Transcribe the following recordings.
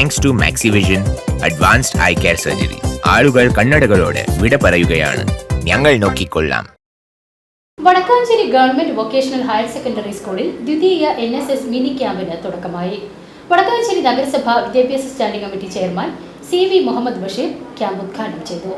Thanks to Maxivision advanced eye care surgery ആളുകൾ കണ്ണടകളോട് വിട പറയുകയാണ്. ഞങ്ങൾ നോക്കിക്കൊള്ളാം. Vadakkanchery government vocational higher secondary സ്കൂളിൽ ദ്വിതീയ എൻ എസ് എസ് മിനി ക്യാമ്പിന് തുടക്കമായി. വടക്കാഞ്ചേരി നഗരസഭ വിദ്യാഭ്യാസ standing committee chairman C V Muhammad Basheer camp ഉദ്ഘാടനം ചെയ്തു.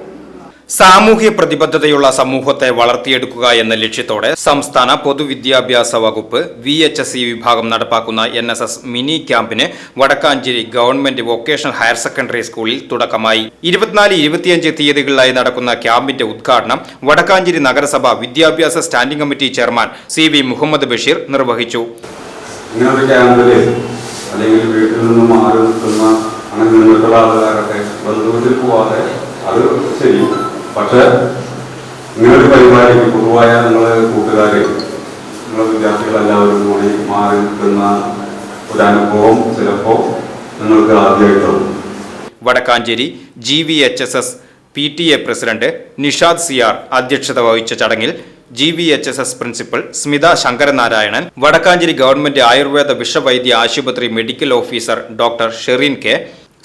സാമൂഹ്യ പ്രതിബദ്ധതയുള്ള സമൂഹത്തെ വളർത്തിയെടുക്കുക എന്ന ലക്ഷ്യത്തോടെ സംസ്ഥാന പൊതുവിദ്യാഭ്യാസ വകുപ്പ് വി എച്ച് എസ് ഇ വിഭാഗം നടപ്പാക്കുന്ന എൻ എസ് എസ് മിനി ക്യാമ്പിന് Vadakkanchery government vocational higher secondary സ്കൂളിൽ തുടക്കമായി. ഇരുപത്തിനാല് ഇരുപത്തിയഞ്ച് തീയതികളിലായി നടക്കുന്ന ക്യാമ്പിന്റെ ഉദ്ഘാടനം വടക്കാഞ്ചേരി നഗരസഭ വിദ്യാഭ്യാസ standing committee chairman C V Muhammad Basheer നിർവഹിച്ചു. അത് ശരി. പക്ഷെ ഇങ്ങനൊരു പരിപാടിക്ക് പൊതുവായ നിങ്ങളെ കൂട്ടുകാരെ നിങ്ങളെ വിദ്യാർത്ഥികളെല്ലാവരും കൂടി മാറി നിൽക്കുന്ന ഒരു അനുഭവം ചിലപ്പോൾ നിങ്ങൾക്ക് ആദ്യമായിട്ടുള്ളൂ Vadakkanchery G V H S S P T A president Nishad Ziyar അധ്യക്ഷത വഹിച്ച ചടങ്ങിൽ G V H S S principal Smitha Sankaranarayanan Vadakkanchery government Ayurveda വിഷവൈദ്യ ആശുപത്രി medical officer doctor Sherin K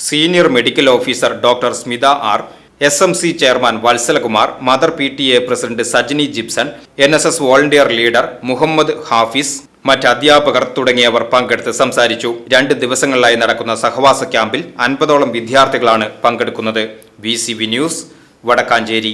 senior medical officer doctor Smitha R S M C chairman Valsalakumar mother P T A president Sajni Gipson N S S volunteer leader Muhammad Hafiz മറ്റ് അധ്യാപകർ തുടങ്ങിയവർ പങ്കെടുത്ത് സംസാരിച്ചു. രണ്ട് ദിവസങ്ങളിലായി നടക്കുന്ന സഹവാസ ക്യാമ്പിൽ അൻപതോളം വിദ്യാർത്ഥികളാണ് പങ്കെടുക്കുന്നത്. V C V news Vadakkanchery.